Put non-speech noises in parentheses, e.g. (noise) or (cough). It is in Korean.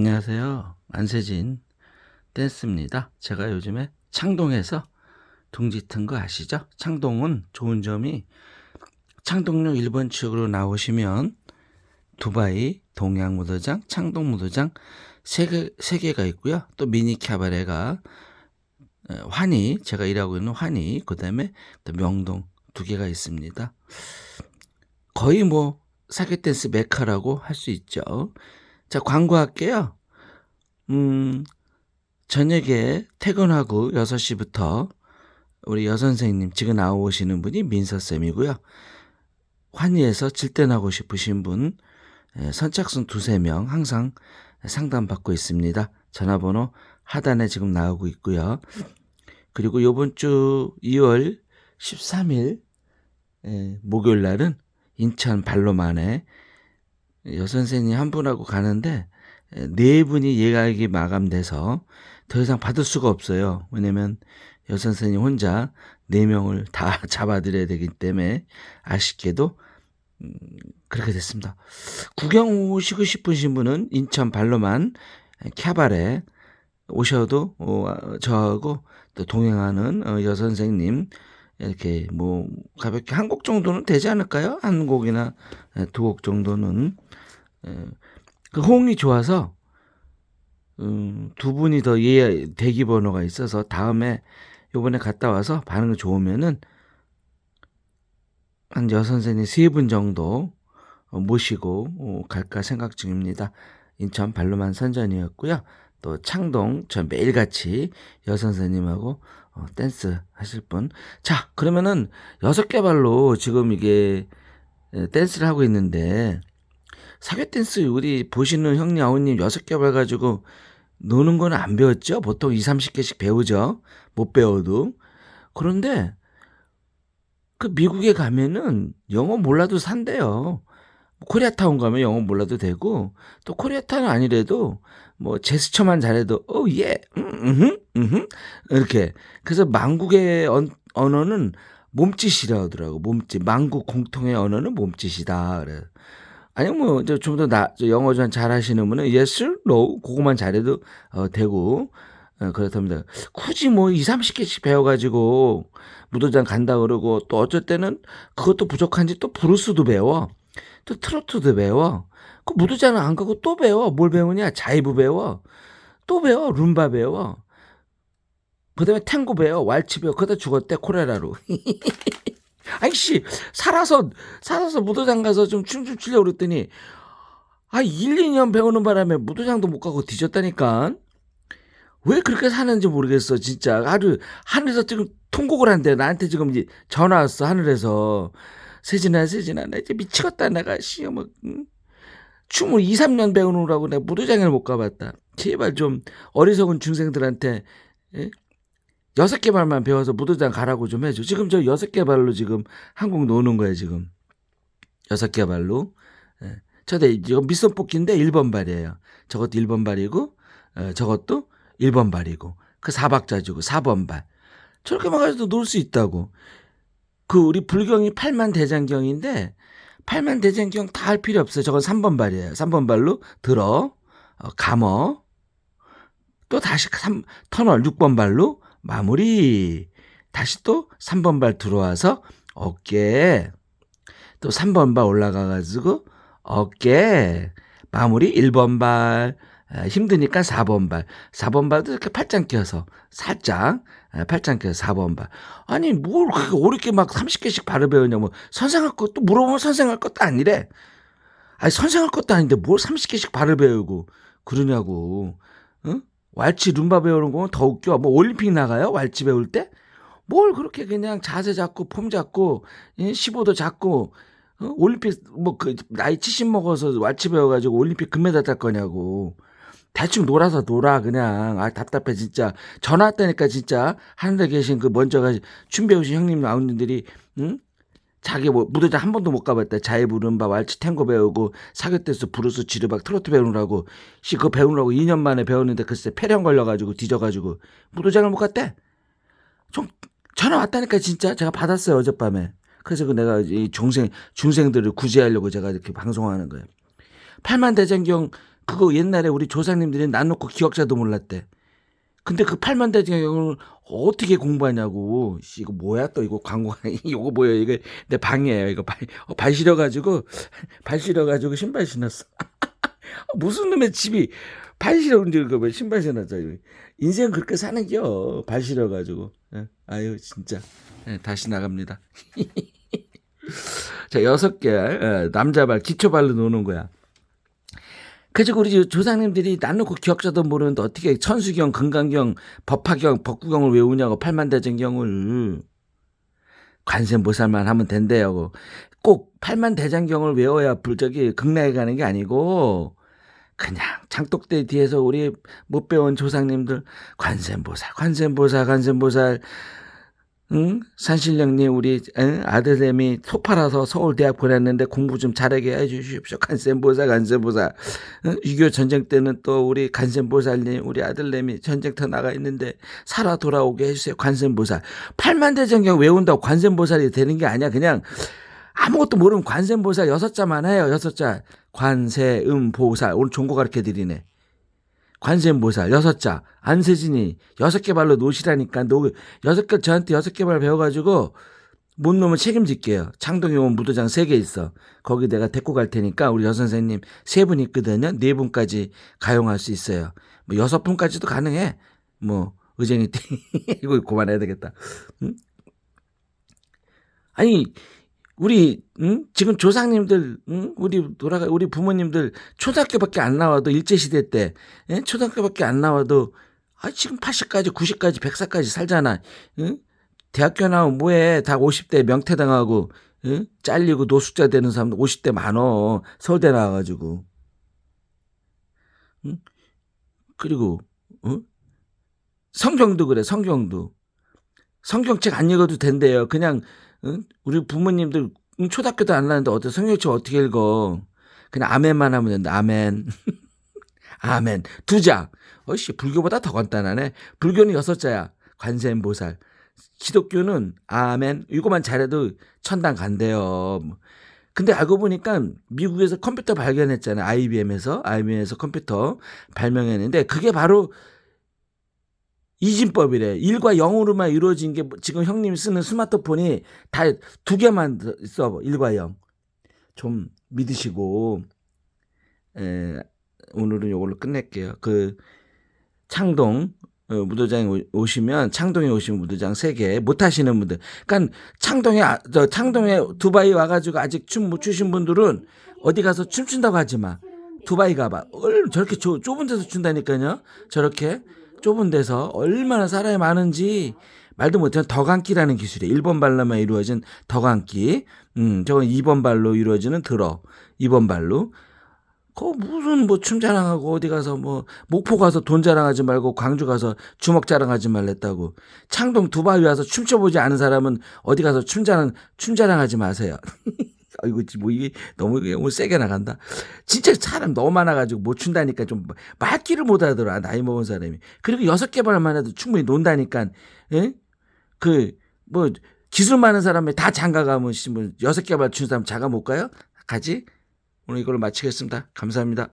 안녕하세요. 안세진 댄스입니다. 제가 요즘에 창동에서 둥지 튼 거 아시죠? 창동은 좋은 점이 창동역 1번 측으로 나오시면 두바이, 동양무도장, 창동무도장 세, 개, 세 개가 있고요. 또 미니 캐바레가 에, 환희, 제가 일하고 있는 환희, 그 다음에 또 명동 두 개가 있습니다. 거의 뭐 사계 댄스 메카라고 할 수 있죠. 자, 광고할게요. 음, 저녁에 퇴근하고 6시부터 우리 여선생님 지금 나오시는 분이 민서쌤이고요. 환희에서 질대나고 싶으신 분, 예, 선착순 두세 명 항상 상담받고 있습니다. 전화번호 하단에 지금 나오고 있고요. 그리고 요번 주 2월 13일 예, 목요일 날은 인천 발로만에 여선생님 한 분하고 가는데 에, 네 분이 예약이 마감돼서 더 이상 받을 수가 없어요. 왜냐면 여선생님 혼자 네 명을 다 (laughs) 잡아드려야 되기 때문에 아쉽게도 음, 그렇게 됐습니다. 구경 오시고 싶으신 분은 인천 발로만 캬바레 오셔도 어, 저하고 또 동행하는 어, 여선생님 이렇게 뭐 가볍게 한 곡 정도는 되지 않을까요? 한 곡이나 두 곡 정도는 에, 그 호응이 좋아서 음, 두 분이 더 예, 대기 번호가 있어서 다음에 요번에 갔다 와서 반응이 좋으면은 한 여선생님 세 분 정도 어, 모시고 어, 갈까 생각 중입니다. 인천 발로만 선전이었고요. 또 창동 저 매일같이 여선생님하고 어, 댄스 하실 분. 자 그러면은 여섯 개 발로 지금 이게 에, 댄스를 하고 있는데 사교 댄스 우리 보시는 형님 아우님 여섯 개 발 가지고 노는 거는 안 배웠죠? 보통 2, 30개씩 배우죠? 못 배워도. 그런데 그 미국에 가면은 영어 몰라도 산대요. 코리아타운 가면 영어 몰라도 되고 또 코리아타운 아니래도 뭐 제스처만 잘해도 어예 음, 음, 이렇게. 그래서 망국의 언, 언어는 몸짓이라 하더라고 몸짓. 망국 공통의 언어는 몸짓이다. 그래. 아니 뭐좀더 영어 좀 잘하시는 분은 yes, no. 그거만 잘해도 어, 되고. 어, 그렇답니다. 굳이 뭐 2, 30개씩 배워가지고 무도장 간다 그러고 또 어쩔 때는 그것도 부족한지 또 브루스도 배워. 또 트로트도 배워. 그 무도장은 안 가고 또 배워. 뭘 배우냐? 자이브 배워. 또 배워. 룸바 배워. 그 다음에 탱고 배워. 왈츠 배워. 그러다 죽었대. 코레라로. (laughs) 아이씨, 살아서, 살아서 무도장 가서 좀 춤 좀 추려고 그랬더니, 아, 1, 2년 배우는 바람에 무도장도 못 가고 뒤졌다니까? 왜 그렇게 사는지 모르겠어, 진짜. 하루, 하늘에서 지금 통곡을 한대. 나한테 지금 전화 왔어, 하늘에서. 세진아, 세진아, 나 이제 미치겠다, 내가, 씨, 뭐, 응? 춤을 2, 3년 배우느라고 내가 무도장을 못 가봤다. 제발 좀 어리석은 중생들한테, 예? 여섯 개 발만 배워서 무도장 가라고 좀 해줘. 지금 저 여섯 개 발로 지금 한국 노는 거야, 지금. 여섯 개 발로. 예. 저도 이거 밑선 뽑기인데 1번 발이에요. 저것도 1번 발이고, 어, 저것도 1번 발이고, 그 4박자 주고 4번 발. 저렇게만 가지고 놀 수 있다고. 그 우리 불경이 8만 대장경인데, 8만 대장경 다 할 필요 없어요. 저건 3번 발이에요. 3번 발로 들어, 어, 감어, 또 다시 3, 터널 6번 발로 마무리. 다시 또 3번 발 들어와서 어깨. 또 3번 발 올라가가지고 어깨. 마무리 1번 발. 아, 힘드니까 4번 발. 4번 발도 이렇게 팔짱 껴서 살짝 아, 팔짱 껴서 4번 발. 아니 뭘 그렇게 어렵게 막 30개씩 발을 배우냐고. 선생할 것도 물어보면 선생할 것도 아니래. 아니 선생할 것도 아닌데 뭘 30개씩 발을 배우고 그러냐고. 응? 왈츠 룸바 배우는 거는 더 웃겨. 뭐 올림픽 나가요? 왈츠 배울 때? 뭘 그렇게 그냥 자세 잡고 폼 잡고 15도 잡고 어? 올림픽 뭐 그 나이 70 먹어서 왈츠 배워가지고 올림픽 금메달 딸 거냐고. 대충 놀아서 놀아 그냥. 아 답답해 진짜. 전화 왔다니까 진짜. 하늘에 계신 그 먼저 춤 배우신 형님 아우님들이 응? 자기 뭐 무도장 한 번도 못 가봤다. 자해 부른바 왈츠 탱고 배우고 사교댄스 브루스 지르박 트로트 배우느라고. 씨 그거 배우느라고 2년 만에 배웠는데 글쎄 폐렴 걸려가지고 뒤져가지고. 무도장을 못 갔대. 좀 전화 왔다니까 진짜. 제가 받았어요 어젯밤에. 그래서 그 내가 이 중생 중생들을 구제하려고 제가 이렇게 방송하는 거예요. 8만 대장경 그거 옛날에 우리 조상님들이 난 놓고 기억자도 몰랐대. 근데 그 팔만대장경을 어떻게 공부하냐고. 씨, 이거 뭐야 또 이거 광고 (laughs) 이거 뭐야 이거 내 방이에요. 이거 발, 어, 발 시려가지고 발 시려가지고 신발 신었어. (laughs) 무슨 놈의 집이 발 시려운지 그거 왜 신발. 이거. 인생 그렇게 사는겨. 발 시려가지고. 예. 아유 진짜. 예, 다시 나갑니다. (laughs) 자 여섯 개 예, 남자 발 기초 발로 노는 거야. 그래서 우리 조상님들이 난 놓고 기억자도 모르는데 어떻게 천수경, 금강경, 법화경, 법구경을 외우냐고 팔만대장경을 관세음보살만 하면 된대요. 꼭 팔만대장경을 외워야 불적이 극락에 가는 게 아니고 그냥 장독대 뒤에서 우리 못 배운 조상님들 관세음보살, 관세음보살, 관세음보살 응? 산신령님 우리 응? 속 팔아서 서울대학 보냈는데 공부 좀 잘하게 해주십시오. 간센보살 간센보살 응? 6.25 전쟁 때는 또 우리 간센보살님 우리 아들내미 전쟁터 나가 있는데 살아 돌아오게 해주세요. 관세음보살 팔만대장경 외운다고 관세음보살이 되는 게 아니야. 그냥 아무것도 모르면 관세음보살 여섯 자만 해요. 여섯 자 관세음보살 오늘 종고 가르쳐 드리네. 관세음보살 여섯 자 안세진이 여섯 개 발로 노시라니까 노 여섯 개 저한테 여섯 개 발 배워가지고 못 놓으면 책임질게요. 창동에 오면 무도장 세 개 있어. 거기 내가 데리고 갈 테니까 우리 여 선생님 세 분 있거든요. 네 분까지 가용할 수 있어요. 뭐 여섯 분까지도 가능해. 뭐 의정이 띠 이거 그만해야 되겠다. 응? 아니 우리 응? 지금 조상님들 응? 우리 돌아가 우리 부모님들 초등학교밖에 안 나와도 일제 시대 때 예? 초등학교밖에 안 나와도 아 지금 80까지 90까지 100살까지 살잖아. 응? 대학교 나오면 뭐해? 다 50대 명퇴당하고 응? 잘리고 노숙자 되는 사람들 50대 많어. 서울대 나와 가지고. 응? 그리고 어? 성경도 그래. 성경도 성경책 안 읽어도 된대요. 그냥 응? 우리 부모님들 응, 초등학교도 안 나는데 어때 성경책 어떻게 읽어? 그냥 아멘만 하면 된다. 아멘. (laughs) 아멘. 두 자. 어씨 불교보다 더 간단하네. 불교는 여섯 자야. 관세음보살. 기독교는 아멘. 이거만 잘해도 천당 간대요. 근데 알고 보니까 미국에서 컴퓨터 발견했잖아요. IBM에서 IBM에서 컴퓨터 발명했는데 그게 바로 이진법이래. 1과 0으로만 이루어진 게 지금 형님이 쓰는 스마트폰이 다 두 개만 써. 1과 0. 좀 믿으시고 에, 오늘은 이걸로 끝낼게요. 그 창동 어, 무도장에 오- 오시면 창동에 오시면 무도장 세개못 하시는 분들. 그러니까 창동에 아- 저 창동에 두바이 와 가지고 아직 춤 못 추신 분들은 어디 가서 춤춘다고 하지 마. 두바이 가 봐. 얼 저렇게 좁, 좁은 데서 춘다니까요. 저렇게 좁은 데서 얼마나 사람이 많은지 말도 못하는 덕안기라는 기술이에요. 1번 발로만 이루어진 덕안기. 음, 저건 2번 발로 이루어지는 들어. 2번 발로. 그 무슨 뭐 춤 자랑하고 어디 가서 뭐 목포 가서 돈 자랑하지 말고 광주 가서 주먹 자랑하지 말랬다고. 창동 두바이 와서 춤춰보지 않은 사람은 어디 가서 춤 자랑 춤 자랑하지 마세요. (laughs) 아이고 뭐 이게 너무 너무 세게 나간다. 진짜 사람 너무 많아가지고 못 춘다니까 좀 말귀를 못 하더라 나이 먹은 사람이. 그리고 여섯 개 발만 해도 충분히 논다니까. 예? 그뭐 기술 많은 사람이 다 장가 가면 씨, 뭐 여섯 개발 춘 사람 장가 못 가요? 가지? 오늘 이걸로 마치겠습니다. 감사합니다.